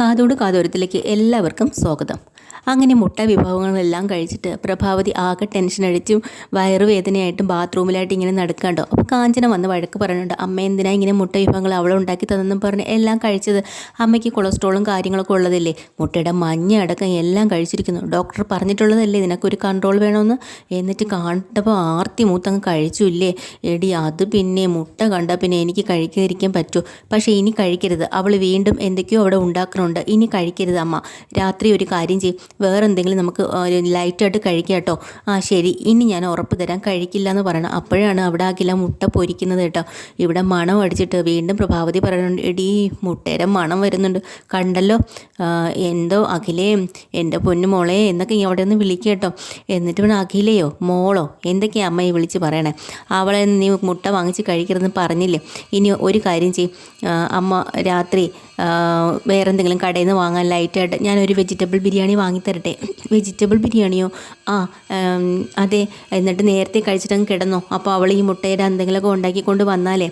കാതോട് കാതോരത്തിലേക്ക് എല്ലാവർക്കും സ്വാഗതം. അങ്ങനെ മുട്ട വിഭവങ്ങളെല്ലാം കഴിച്ചിട്ട് പ്രഭാവതി ആകെ ടെൻഷൻ അടിച്ചും വയറുവേദനയായിട്ടും ബാത്റൂമിലായിട്ട് ഇങ്ങനെ നടക്കാണ്ടോ? അപ്പോൾ കാഞ്ചന വന്ന് വഴക്ക് പറഞ്ഞിട്ടുണ്ട് അമ്മ എന്തിനാ ഇങ്ങനെ മുട്ട വിഭവങ്ങൾ അവൾ ഉണ്ടാക്കി തന്നെന്നും പറഞ്ഞ് എല്ലാം കഴിച്ചത് അമ്മയ്ക്ക് കൊളസ്ട്രോളും കാര്യങ്ങളൊക്കെ ഉള്ളതല്ലേ? മുട്ടയുടെ മഞ്ഞ അടക്കം എല്ലാം കഴിച്ചിരിക്കുന്നു. ഡോക്ടർ പറഞ്ഞിട്ടുള്ളതല്ലേ നിനക്കൊരു കൺട്രോൾ വേണമെന്ന് എന്നിട്ട് കണ്ടപ്പോൾ ആർത്തി മൂത്തങ്ങ് കഴിച്ചില്ലേ എടി അത് പിന്നെ മുട്ട കണ്ട പിന്നെ എനിക്ക് കഴിക്കാതിരിക്കാൻ പറ്റുമോ പക്ഷേ ഇനി കഴിക്കരുത്. അവൾ വീണ്ടും എന്തൊക്കെയോ അവിടെ ഉണ്ടാക്കുന്നുണ്ട്. ഇനി കഴിക്കരുത് അമ്മ. രാത്രി ഒരു കാര്യം ചെയ്യും. വേറെ എന്തെങ്കിലും നമുക്ക് ലൈറ്റായിട്ട് കഴിക്കാം കേട്ടോ. ആ ശരി. ഇനി ഞാൻ ഉറപ്പ് തരാൻ കഴിക്കില്ല എന്ന് പറയണം. അപ്പോഴാണ് അവിടെ ആ കിലോ മുട്ട പൊരിക്കുന്നത് കേട്ടോ. ഇവിടെ മണം അടിച്ചിട്ട് വീണ്ടും പ്രഭാവതി പറയുന്നുണ്ട് എടീ മുട്ടയുടെ മണം വരുന്നുണ്ട്. കണ്ടല്ലോ എന്തോ അഖിലേ എന്റെ പൊന്നു മോളെ എന്നൊക്കെ അവിടെ ഒന്ന് വിളിക്കുക കേട്ടോ. എന്നിട്ട് വേണം അഖിലയോ മോളോ എന്തൊക്കെയാണ് അമ്മയെ വിളിച്ച് പറയണേ? അവളെ നീ മുട്ട വാങ്ങിച്ച് കഴിക്കരുതെന്ന് പറഞ്ഞില്ലേ? ഇനി ഒരു കാര്യം ചെയ്യും. അമ്മ രാത്രി വേറെ എന്തെങ്കിലും കടയിൽ നിന്ന് വാങ്ങാൻ ലൈറ്റായിട്ട് ഞാനൊരു വെജിറ്റബിൾ ബിരിയാണി വാങ്ങിത്തരട്ടെ. വെജിറ്റബിൾ ബിരിയാണിയോ? ആ അതെ. എന്നിട്ട് നേരത്തെ കഴിച്ചിട്ടങ്ങ് കിടന്നോ. അപ്പോൾ അവൾ ഈ മുട്ടയുടെ എന്തെങ്കിലുമൊക്കെ ഉണ്ടാക്കി കൊണ്ട് വന്നാലേ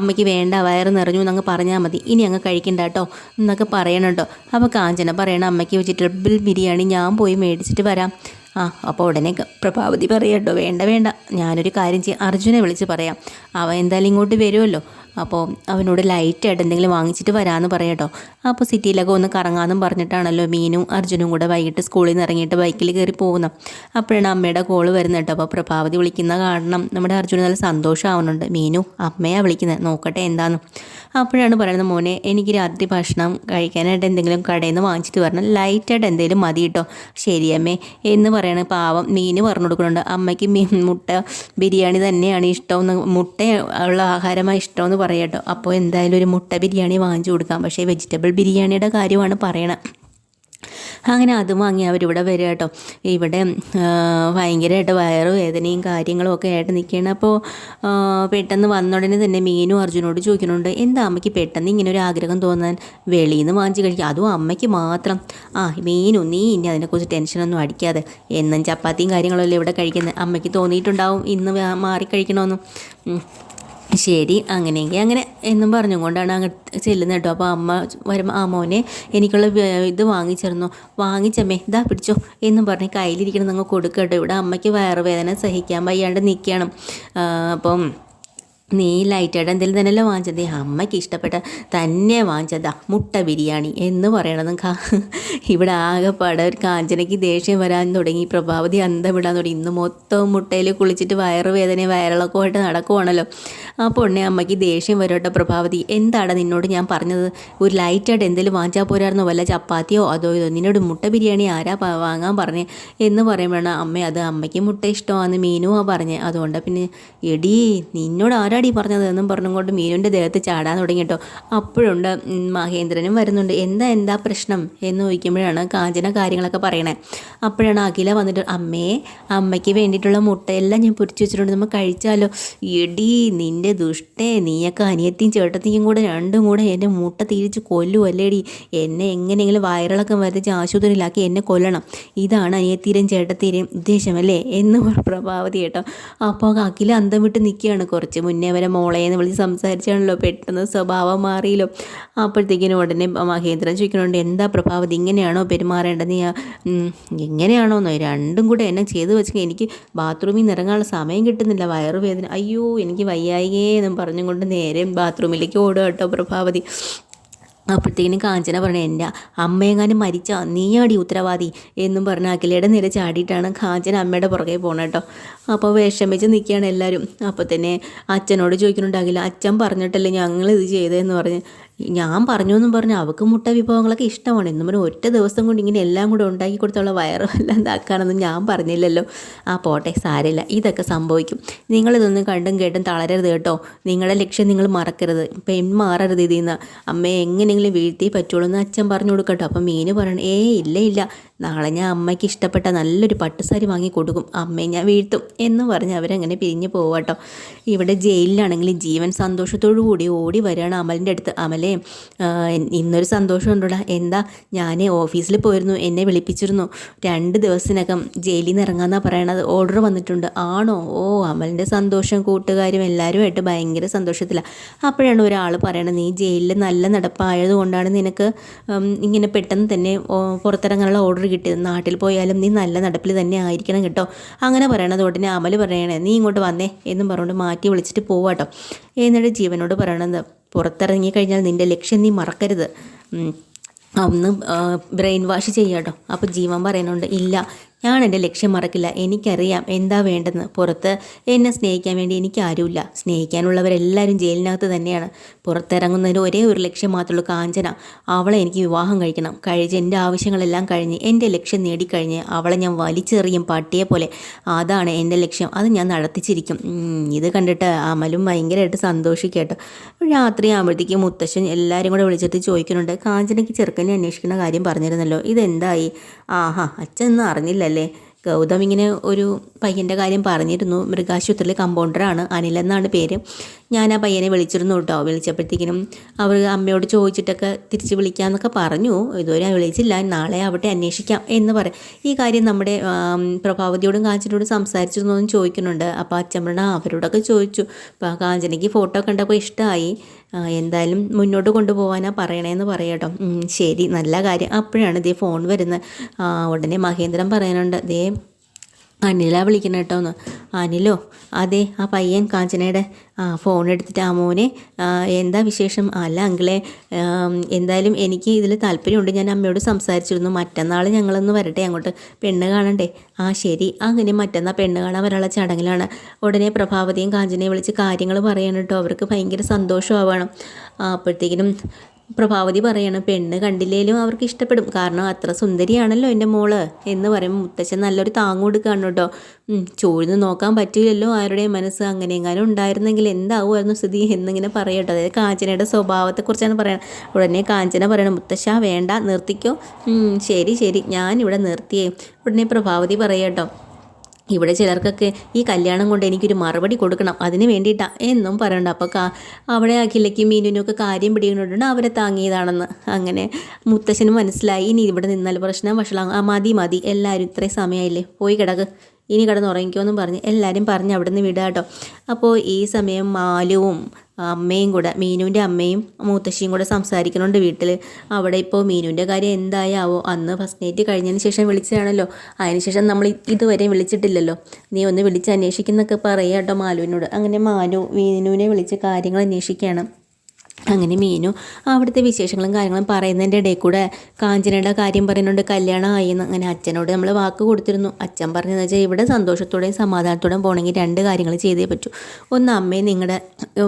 അമ്മയ്ക്ക് വേണ്ട വയറ് നിറഞ്ഞു എന്നങ്ങ് പറഞ്ഞാൽ മതി. ഇനി അങ്ങ് കഴിക്കണ്ട കേട്ടോ എന്നൊക്കെ പറയണം കേട്ടോ അപ്പോൾ കാഞ്ചന പറയണം അമ്മയ്ക്ക് വെജിറ്റബിൾ ബിരിയാണി ഞാൻ പോയി മേടിച്ചിട്ട് വരാം. ആ അപ്പോൾ ഉടനെ പ്രഭാവതി പറയട്ടോ വേണ്ട വേണ്ട. ഞാനൊരു കാര്യം ചെയ്യാം. അർജുനെ വിളിച്ച് പറയാം. അവ എന്തായാലും ഇങ്ങോട്ട് വരുമല്ലോ അപ്പോൾ അവനോട് ലൈറ്റായിട്ട് എന്തെങ്കിലും വാങ്ങിച്ചിട്ട് വരാമെന്ന് പറയാം കേട്ടോ. അപ്പോൾ സിറ്റിയിലൊക്കെ ഒന്ന് കറങ്ങാമെന്നും പറഞ്ഞിട്ടാണല്ലോ മീനും അർജുനും കൂടെ വൈകിട്ട് സ്കൂളിൽ നിന്ന് ഇറങ്ങിയിട്ട് ബൈക്കിൽ കയറി പോകുന്നത് അപ്പോഴാണ് അമ്മയുടെ കോൾ വരുന്നത് കേട്ടോ. അപ്പോൾ പ്രഭാവതി വിളിക്കുന്ന കാരണം നമ്മുടെ അർജുന് നല്ല സന്തോഷമാവുന്നുണ്ട് മീനു അമ്മയാണ് വിളിക്കുന്നത് നോക്കട്ടെ എന്താന്ന്. അപ്പോഴാണ് പറയുന്നത് മോനെ എനിക്ക് രാത്രി ഭക്ഷണം കഴിക്കാനായിട്ട് എന്തെങ്കിലും കടയിൽ നിന്ന് വാങ്ങിച്ചിട്ട് വരണം. ലൈറ്റായിട്ട് എന്തെങ്കിലും മതി കേട്ടോ ശരിയമ്മേ എന്ന് പറയണ പാവം മീന് പറഞ്ഞു കൊടുക്കുന്നുണ്ട്. അമ്മയ്ക്ക് മുട്ട ബിരിയാണി തന്നെയാണ് ഇഷ്ടം. മുട്ട ഉള്ള ആഹാരമായി ഇഷ്ടമെന്ന് പറയട്ടോ. അപ്പോൾ എന്തായാലും ഒരു മുട്ട ബിരിയാണി വാങ്ങിച്ചു കൊടുക്കാം. പക്ഷേ വെജിറ്റബിൾ ബിരിയാണിയുടെ കാര്യമാണ് പറയണത് അങ്ങനെ അതും വാങ്ങി അവരിവിടെ വരിക കേട്ടോ. ഇവിടെ ഭയങ്കരമായിട്ട് വയറ് വേദനയും കാര്യങ്ങളും ഒക്കെ ആയിട്ട് നിൽക്കുകയാണ്. അപ്പോൾ പെട്ടെന്ന് വന്ന ഉടനെ തന്നെ മീനും അർജുനോട് ചോദിക്കുന്നുണ്ട് എന്താ അമ്മയ്ക്ക് പെട്ടെന്ന് ഇങ്ങനെ ഒരു ആഗ്രഹം തോന്നാൻ? വെളിയിൽ നിന്ന് വാങ്ങിച്ച് കഴിക്കുക. അതും അമ്മയ്ക്ക് മാത്രം. ആ മീനും നീ ഇനി അതിനെക്കുറിച്ച് ടെൻഷനൊന്നും അടിക്കാതെ. എന്നും ചപ്പാത്തിയും കാര്യങ്ങളല്ലേ ഇവിടെ കഴിക്കുന്നത് അമ്മയ്ക്ക് തോന്നിയിട്ടുണ്ടാവും ഇന്ന് മാറി കഴിക്കണമെന്നും. ശരി അങ്ങനെയെങ്കിൽ അങ്ങനെ എന്നും പറഞ്ഞുകൊണ്ടാണ് അങ്ങോട്ട് ചെല്ലുന്നത് കേട്ടോ. അപ്പോൾ അമ്മ വരുമ്പോൾ ആ മോനെ എനിക്കുള്ള ഇത് വാങ്ങിച്ചിരുന്നു. വാങ്ങിച്ചമ്മേ ഇതാ പിടിച്ചോ എന്നും പറഞ്ഞ് കയ്യിലിരിക്കണം നിങ്ങൾ കൊടുക്കട്ടോ ഇവിടെ അമ്മയ്ക്ക് വയറുവേദന സഹിക്കാൻ വയ്യാണ്ട് നിൽക്കണം അപ്പം നീ ലൈറ്റായിട്ട് എന്തെങ്കിലും തന്നെയല്ലോ വാങ്ങിച്ചത്? അമ്മയ്ക്ക് ഇഷ്ടപ്പെട്ട തന്നെ വാങ്ങിച്ചതാ മുട്ട ബിരിയാണി എന്ന് പറയണതും കാ. ഇവിടെ ആകെപ്പാടെ ഒരു കാഞ്ചനയ്ക്ക് ദേഷ്യം വരാൻ തുടങ്ങി പ്രഭാവതി അന്തം വിടാൻ തുടങ്ങി. ഇന്ന് മൊത്തം മുട്ടയിൽ കുളിച്ചിട്ട് വയറുവേദന വയറിളക്കമായിട്ട് നടക്കുവാണല്ലോ. അപ്പോൾ ഉടനെ അമ്മയ്ക്ക് ദേഷ്യം വരും കേട്ടോ പ്രഭാവതി. എന്താണ് നിന്നോട് ഞാൻ പറഞ്ഞത്? ഒരു ലൈറ്റായിട്ട് എന്തെങ്കിലും വാങ്ങിച്ചാൽ പോരായിരുന്നോ? വല്ല ചപ്പാത്തിയോ അതോ ഇതോ? നിന്നോട് മുട്ട ബിരിയാണി ആരാ വാങ്ങാൻ പറഞ്ഞേ എന്ന് പറയുമ്പോഴാണ് അമ്മ അത് അമ്മയ്ക്ക് മുട്ട ഇഷ്ടമാണ് മീനുവാ പറഞ്ഞേ. അതുകൊണ്ടാണ് പിന്നെ എടീ നിന്നോട് ആരാടി പറഞ്ഞത് എന്നും പറഞ്ഞുകൊണ്ട് മീനുവിന്റെ ദേഹത്ത് ചാടാൻ തുടങ്ങി കേട്ടോ അപ്പോഴുണ്ട് മഹേന്ദ്രനും വരുന്നുണ്ട്. എന്താ എന്താ പ്രശ്നം? എന്ന് ചോദിക്കുമ്പോഴാണ് കാഞ്ചന കാര്യങ്ങളൊക്കെ പറയണേ. അപ്പോഴാണ് അഖില വന്നിട്ട് അമ്മേ അമ്മയ്ക്ക് വേണ്ടിയിട്ടുള്ള മുട്ടയെല്ലാം ഞാൻ പൊരിച്ചു വെച്ചിട്ടുണ്ട്. നമ്മൾ കഴിച്ചാലോ? ഇടി നിന്റെ ദുഷ്ടേ നീയൊക്കെ അനിയത്തിയും ചേട്ടത്തിയും കൂടെ രണ്ടും കൂടെ എന്റെ മുട്ട തിരിച്ച് കൊല്ലുമല്ലേടി എന്നെ എങ്ങനെയെങ്കിലും വയറിളക്കം വരുത്തിച്ച് ആശുപത്രിയിലാക്കി എന്നെ കൊല്ലണം. ഇതാണ് അനിയത്തീരും ചേട്ടത്തീരും ഉദ്ദേശമല്ലേ? എന്ന് പ്രഭാവതി കേട്ടോ. അപ്പോൾ അഖില അന്തം വിട്ട് നിൽക്കുകയാണ്. കുറച്ച് മുന്നേ വരെ മോളെ എന്ന് വിളിച്ച് സംസാരിച്ചാണല്ലോ പെട്ടെന്ന് സ്വഭാവം മാറിയല്ലോ. അപ്പോഴത്തേക്കിനും ഉടനെ മഹേന്ദ്രൻ ചോദിക്കുന്നുണ്ട് എന്താ പ്രഭാവതി ഇങ്ങനെയാണോ പെരുമാറേണ്ടത്? ഉം, എങ്ങനെയാണോന്നോ രണ്ടും കൂടെ എന്നെ ചെയ്ത് വെച്ച് എനിക്ക് ബാത്റൂമിൽ നിന്ന് ഇറങ്ങാനുള്ള സമയം കിട്ടുന്നില്ല വയറുവേദന അയ്യോ എനിക്ക് വയ്യായികേ എന്നും പറഞ്ഞും കൊണ്ട് നേരെ ബാത്റൂമിലേക്ക് ഓടുക കേട്ടോ പ്രഭാവതി. അപ്പോഴത്തേക്കിനും കാഞ്ചന പറഞ്ഞു എന്റെ അമ്മയെങ്ങാനും മരിച്ച? നീയാടി ഉത്തരവാദി? എന്നും പറഞ്ഞ് അഖിലയുടെ നില ചാടിയിട്ടാണ് കാഞ്ചന അമ്മയുടെ പുറകെ പോകണം കേട്ടോ. അപ്പോൾ വിഷമിച്ച് നിൽക്കുകയാണ് എല്ലാവരും അപ്പോൾ തന്നെ അച്ഛനോട് ചോദിക്കുന്നുണ്ട് അഖില അച്ഛൻ പറഞ്ഞിട്ടല്ലേ ഞങ്ങൾ ഇത് ചെയ്തതെന്ന് പറഞ്ഞ്? ഞാൻ പറഞ്ഞു എന്നും പറഞ്ഞു. അവൾക്ക് മുട്ട വിഭവങ്ങളൊക്കെ ഇഷ്ടമാണ്. എന്നും പറഞ്ഞു ഒറ്റ ദിവസം കൊണ്ട് ഇങ്ങനെ എല്ലാം കൂടെ ഉണ്ടാക്കി കൊടുത്തുള്ള വയറുമെല്ലാം ഇതാക്കാണെന്ന് ഞാൻ പറഞ്ഞില്ലല്ലോ. ആ പോട്ടെ സാരമില്ല. ഇതൊക്കെ സംഭവിക്കും. നിങ്ങളിതൊന്നും കണ്ടും കേട്ടും തളരരുത് കേട്ടോ. നിങ്ങളുടെ ലക്ഷ്യം നിങ്ങൾ മറക്കരുത്. പെൺമാറരുത് ഇതിൽ നിന്ന്. അമ്മയെ എങ്ങനെയെങ്കിലും വീഴ്ത്തി പറ്റുള്ളൂ എന്ന് അച്ഛൻ പറഞ്ഞു കൊടുക്കട്ടോ. അപ്പം മീന് പറയണം ഏ ഇല്ല ഇല്ല. നാളെ ഞാൻ അമ്മയ്ക്ക് ഇഷ്ടപ്പെട്ട നല്ലൊരു പട്ടുസാരി വാങ്ങി കൊടുക്കും. അമ്മയെ ഞാൻ വീഴ്ത്തും എന്ന് പറഞ്ഞ് അവരങ്ങനെ പിരിഞ്ഞു പോവാട്ടോ ഇവിടെ ജയിലിലാണെങ്കിൽ ജീവൻ സന്തോഷത്തോടു കൂടി ഓടി വരികയാണ് അമലിന്റെ അടുത്ത്. അമലേ ഇന്നൊരു സന്തോഷമുണ്ടോടാ എന്താ? ഞാൻ ഓഫീസിൽ പോയിരുന്നു. എന്നെ വിളിപ്പിച്ചിരുന്നു. രണ്ട് ദിവസത്തിനകം ജയിലിൽ നിന്ന് ഇറങ്ങാമെന്നാണ് പറയണത്. ഓർഡർ വന്നിട്ടുണ്ട്. ആണോ? ഓ അമലിന്റെ സന്തോഷം കൂട്ടുകാരും എല്ലാവരുമായിട്ട് ഭയങ്കര സന്തോഷത്തിലാണ് അപ്പോഴാണ് ഒരാൾ പറയണത് നീ ജയിലിൽ നല്ല നടപ്പായത് കൊണ്ടാണ് നിനക്ക് ഇങ്ങനെ പെട്ടെന്ന് തന്നെ പുറത്തിറങ്ങാനുള്ള ഓർഡർ കിട്ടിയത്. നാട്ടിൽ പോയാലും നീ നല്ല നടപ്പിൽ തന്നെ ആയിരിക്കണം കേട്ടോ. അങ്ങനെ പറയണത് ഉടനെ അമൽ പറയണേ നീ ഇങ്ങോട്ട് വന്നേ എന്നും പറഞ്ഞുകൊണ്ട് മാറ്റി വിളിച്ചിട്ട് പോവാട്ടോ. എന്നിട്ട് ജീവനോട് പറയണത് പുറത്തിറങ്ങി കഴിഞ്ഞാൽ നിന്റെ ലക്ഷ്യം നീ മറക്കരുത്. ഒന്ന് ബ്രെയിൻ വാഷ് ചെയ്യാട്ടോ. അപ്പോൾ ജീവൻ പറയുന്നുണ്ട് ഇല്ല ഞാൻ എന്റെ ലക്ഷ്യം മറക്കില്ല. എനിക്കറിയാം എന്താ വേണ്ടെന്ന്. പുറത്ത് എന്നെ സ്നേഹിക്കാൻ വേണ്ടി എനിക്ക് ആരുമില്ല സ്നേഹിക്കാനുള്ളവരെല്ലാവരും ജയിലിനകത്ത് തന്നെയാണ്. പുറത്തിറങ്ങുന്നതിന് ഒരേ ഒരു ലക്ഷ്യം മാത്രമുള്ള കാഞ്ചന. അവളെ എനിക്ക് വിവാഹം കഴിക്കണം. കഴിച്ച് എന്റെ ആവശ്യങ്ങളെല്ലാം കഴിഞ്ഞ് എന്റെ ലക്ഷ്യം നേടിക്കഴിഞ്ഞ് അവളെ ഞാൻ വലിച്ചെറിയും പട്ടിയെ പോലെ. അതാണ് എന്റെ ലക്ഷ്യം. അത് ഞാൻ നടത്തിച്ചിരിക്കും. ഇത് കണ്ടിട്ട് അമലും ഭയങ്കരമായിട്ട് സന്തോഷിക്കട്ടോ. രാത്രി ആകുമ്പോഴത്തേക്കും മുത്തശ്ശൻ എല്ലാവരും കൂടെ വിളിച്ചിട്ട് ചോദിക്കുന്നുണ്ട് കാഞ്ചനയ്ക്ക് ചെറുക്കനെ അന്വേഷിക്കുന്ന കാര്യം പറഞ്ഞിരുന്നല്ലോ. ഇതെന്തായി? ആഹാ അച്ഛൻ ഒന്നും അറിഞ്ഞില്ലല്ലേ ഗൗതം ഇങ്ങനെ ഒരു പയ്യന്റെ കാര്യം പറഞ്ഞിരുന്നു. മൃഗാശുപത്രിയിലെ കമ്പൗണ്ടറാണ് അനിലെന്നാണ് പേര്. ഞാൻ ആ പയ്യനെ വിളിച്ചിരുന്നു കേട്ടോ. വിളിച്ചപ്പോഴത്തേക്കിനും അവർ അമ്മയോട് ചോദിച്ചിട്ടൊക്കെ തിരിച്ച് വിളിക്കാമെന്നൊക്കെ പറഞ്ഞു. ഇതുവരെ വിളിച്ചില്ല. നാളെ ആവട്ടെ അന്വേഷിക്കാം എന്ന് പറയും ഈ കാര്യം നമ്മുടെ പ്രഭാവതിയോടും കാഞ്ചനോടും സംസാരിച്ചിരുന്നു എന്ന് ചോദിക്കുന്നുണ്ട്. അപ്പോൾ അച്ഛമ്മണ അവരോടൊക്കെ ചോദിച്ചു. അപ്പോൾ കാഞ്ചനയ്ക്ക് ഫോട്ടോ കണ്ടപ്പോൾ ഇഷ്ടമായി എന്തായാലും മുന്നോട്ട് കൊണ്ടുപോകാനാ പറയണേന്ന് പറയട്ടോ. ശരി. നല്ല കാര്യം. അപ്പോഴാണ് ഇതേ ഫോൺ വരുന്നത്. ഉടനെ മഹേന്ദ്രൻ പറയാനുണ്ട്. ദേ അനിലാ വിളിക്കണം കേട്ടോ ഒന്ന്. അനിലോ അതെ ആ പയ്യൻ കാഞ്ചനയുടെ ആ ഫോൺ എടുത്തിട്ട് ആ മോനെ എന്താ വിശേഷം? അല്ല അങ്കിളെ എന്തായാലും എനിക്ക് ഇതിൽ താല്പര്യമുണ്ട്. ഞാൻ അമ്മയോട് സംസാരിച്ചിരുന്നു. മറ്റന്നാൾ ഞങ്ങളൊന്ന് വരട്ടെ അങ്ങോട്ട് പെണ്ണ് കാണണ്ടേ? ആ ശരി. അങ്ങനെ മറ്റന്നാൾ പെണ്ണ് കാണാൻ വരാനുള്ള ചടങ്ങിലാണ്. ഉടനെ പ്രഭാവതിയും കാഞ്ചനയും വിളിച്ച് കാര്യങ്ങൾ പറയണം കേട്ടോ അവർക്ക് ഭയങ്കര സന്തോഷമാവണം. അപ്പോഴത്തേക്കിനും പ്രഭാവതി പറയാണ് പെണ്ണ് കണ്ടില്ലേലും അവർക്ക് ഇഷ്ടപ്പെടും. കാരണം അത്ര സുന്ദരിയാണല്ലോ എന്റെ മോൾ. എന്ന് പറയും മുത്തച്ഛൻ നല്ലൊരു താങ്ങ് കൊടുക്കുകയാണ് കേട്ടോ. ചോഴ്ന്ന് നോക്കാൻ പറ്റില്ലല്ലോ ആരുടെ മനസ്സ്. അങ്ങനെ എങ്ങാനും ഉണ്ടായിരുന്നെങ്കിൽ എന്താവുമായിരുന്നു സ്ഥിതി? എന്നിങ്ങനെ പറയട്ടോ. അതായത് കാഞ്ചനയുടെ സ്വഭാവത്തെക്കുറിച്ചാണ് പറയുന്നത് ഉടനെ കാഞ്ചന പറയണം മുത്തശ്ശ വേണ്ട നിർത്തിക്കോ. ശരി ശരി ഞാനിവിടെ നിർത്തിയേ. ഉടനെ പ്രഭാവതി പറയട്ടോ ഇവിടെ ചിലർക്കൊക്കെ ഈ കല്യാണം കൊണ്ട് എനിക്കൊരു മറുപടി കൊടുക്കണം അതിന് വേണ്ടിയിട്ടാ എന്നും പറയണ്ട അപ്പോൾ കാ അവിടെ അഖിലയ്ക്കും മീനുവിനൊക്കെ കാര്യം പിടിക്കുന്നുണ്ട് അവരെ താങ്ങിയതാണെന്ന്. അങ്ങനെ മുത്തശ്ശന് മനസ്സിലായി ഇനി ഇവിടെ നിന്നാൽ പ്രശ്നം വഷളാകും ആ മതി മതി. എല്ലാവരും ഇത്രയും സമയമായില്ലേ പോയി കിടക്ക്. ഇനി കിടന്ന് ഉറങ്ങിക്കോന്നും പറഞ്ഞ് എല്ലാവരും പറഞ്ഞ് അവിടെ നിന്ന് വിടുക കേട്ടോ. അപ്പോൾ ഈ സമയം മാലുവും അമ്മയും കൂടെ മീനുവിന്റെ അമ്മയും മൂത്തശ്ശിയും കൂടെ സംസാരിക്കുന്നുണ്ട് വീട്ടിൽ അവിടെ ഇപ്പോൾ മീനുവിന്റെ കാര്യം എന്തായാവോ? അന്ന് ഫസ്റ്റ് നൈറ്റ് കഴിഞ്ഞതിന് ശേഷം വിളിച്ചതാണല്ലോ. അതിനുശേഷം നമ്മൾ ഇതുവരെ വിളിച്ചിട്ടില്ലല്ലോ. നീ ഒന്ന് വിളിച്ച് അന്വേഷിക്കുന്നൊക്കെ പറയാം കേട്ടോ മാലുവിനോട്. അങ്ങനെ മാലു മീനുവിനെ വിളിച്ച് കാര്യങ്ങൾ അന്വേഷിക്കുകയാണ്. അങ്ങനെ മീനു അവിടുത്തെ വിശേഷങ്ങളും കാര്യങ്ങളും പറയുന്നതിന്റെ ഇടയിൽ കൂടെ കാഞ്ചനയുടെ കാര്യം പറയുന്നുണ്ട് കല്യാണമായി എന്ന് അങ്ങനെ അച്ഛനോട് നമ്മൾ വാക്ക് കൊടുത്തിരുന്നു. അച്ഛൻ പറഞ്ഞതെന്ന് വെച്ചാൽ ഇവിടെ സന്തോഷത്തോടെയും സമാധാനത്തോടെയും പോകണമെങ്കിൽ രണ്ട് കാര്യങ്ങൾ ചെയ്തേ പറ്റൂ. ഒന്ന് അമ്മയെ നിങ്ങളുടെ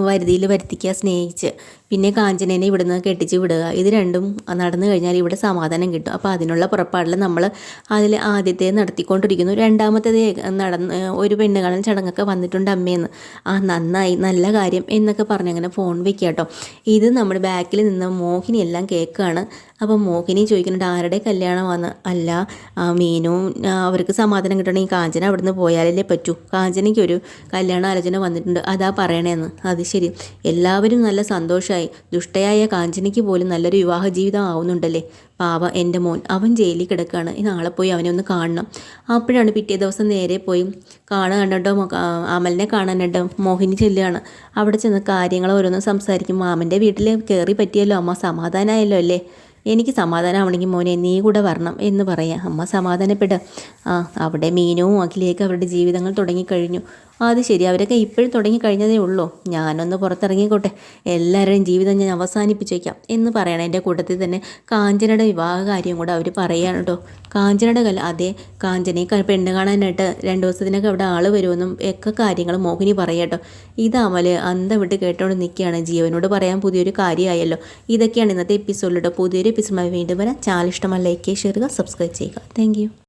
വരുതിയിൽ വരുത്തിക്കുക സ്നേഹിച്ച്. പിന്നെ കാഞ്ചനേനെ ഇവിടുന്ന് കെട്ടിച്ച് വിടുക. ഇത് രണ്ടും നടന്നു കഴിഞ്ഞാൽ ഇവിടെ സമാധാനം കിട്ടും. അപ്പോൾ അതിനുള്ള പുറപ്പാടിൽ നമ്മൾ അതിൽ ആദ്യത്തെ നടത്തിക്കൊണ്ടിരിക്കുന്നു. രണ്ടാമത്തേത് നടന്ന് ഒരു പെണ്ണ് കാണാൻ ചടങ്ങൊക്കെ വന്നിട്ടുണ്ട് അമ്മയെന്ന് ആ നന്നായി നല്ല കാര്യം എന്നൊക്കെ പറഞ്ഞ് അങ്ങനെ ഫോൺ വെക്കുക കേട്ടോ. ഇത് നമ്മുടെ ബാക്കിൽ നിന്ന മോഹിനിയെല്ലാം കേൾക്കുകയാണ്. അപ്പോൾ മോഹിനി ചോദിക്കുന്നുണ്ട് ആരുടെ കല്യാണമാണ്? അല്ല മീനു അവർക്ക് സമാധാനം കിട്ടണമെങ്കിൽ കാഞ്ചന അവിടുന്ന് പോയാലല്ലേ പറ്റൂ. കാഞ്ചനയ്ക്കൊരു കല്യാണ ആലോചന വന്നിട്ടുണ്ട്. അതാ പറയണേന്ന്. അത് ശരി. എല്ലാവരും നല്ല സന്തോഷമായി ദുഷ്ടയായ കാഞ്ചനയ്ക്ക് പോലും നല്ലൊരു വിവാഹ ജീവിതം ആവുന്നുണ്ടല്ലേ? പാവ എന്റെ മോൻ അവൻ ജയിലിൽ കിടക്കുകയാണ് നാളെ പോയി അവനെ ഒന്ന് കാണണം. അപ്പോഴാണ് പിറ്റേ ദിവസം നേരെ പോയി കാണാനുണ്ടോ? അമലിനെ കാണാനായിട്ട് മോഹിനി ചെല്ലുകയാണ്. അവിടെ ചെന്ന് കാര്യങ്ങൾ ഓരോന്നും സംസാരിക്കും. മാമന്റെ വീട്ടിൽ കയറി പറ്റിയല്ലോ. അമ്മ സമാധാനമായല്ലോ അല്ലേ? എനിക്ക് സമാധാനമാണെങ്കിൽ മോനെ നീ കൂടെ വരണം എന്ന് പറയാം. അമ്മ സമാധാനപ്പെട്ട് ആ അവിടെ മീനവും അഖിലേക്ക് അവരുടെ ജീവിതങ്ങൾ തുടങ്ങിക്കഴിഞ്ഞു. അത് ശരി. അവരൊക്കെ ഇപ്പോഴും തുടങ്ങിക്കഴിഞ്ഞതേ ഉള്ളൂ. ഞാനൊന്ന് പുറത്തിറങ്ങിക്കോട്ടെ. എല്ലാവരുടെയും ജീവിതം ഞാൻ അവസാനിപ്പിച്ചേക്കാം എന്ന് പറയണം എന്റെ കൂട്ടത്തിൽ തന്നെ കാഞ്ചനയുടെ വിവാഹ കാര്യം കൂടെ അവർ പറയുകയാണ് കേട്ടോ. കാഞ്ചനയുടെ കല അതെ കാഞ്ചനയെ പെണ്ണ് കാണാനായിട്ട് രണ്ട് ദിവസത്തിനൊക്കെ അവിടെ ആൾ വരുമെന്നും ഒക്കെ കാര്യങ്ങൾ മോഹിനി പറയാട്ടോ ഇത് അമൽ അന്തം വിട്ട് കേട്ടോണ്ട് നിൽക്കുകയാണ്. ജീവനോട് പറയാൻ പുതിയൊരു കാര്യമായല്ലോ. ഇതൊക്കെയാണ് ഇന്നത്തെ എപ്പിസോഡിലൂടെ പുതിയൊരു എപ്പിസോഡുമായി വീണ്ടും വരാം. ചാനൽ ഇഷ്ടമല്ല ലൈക്ക് ചെയ്യുക ചെയ്യുക സബ്സ്ക്രൈബ് ചെയ്യുക. താങ്ക്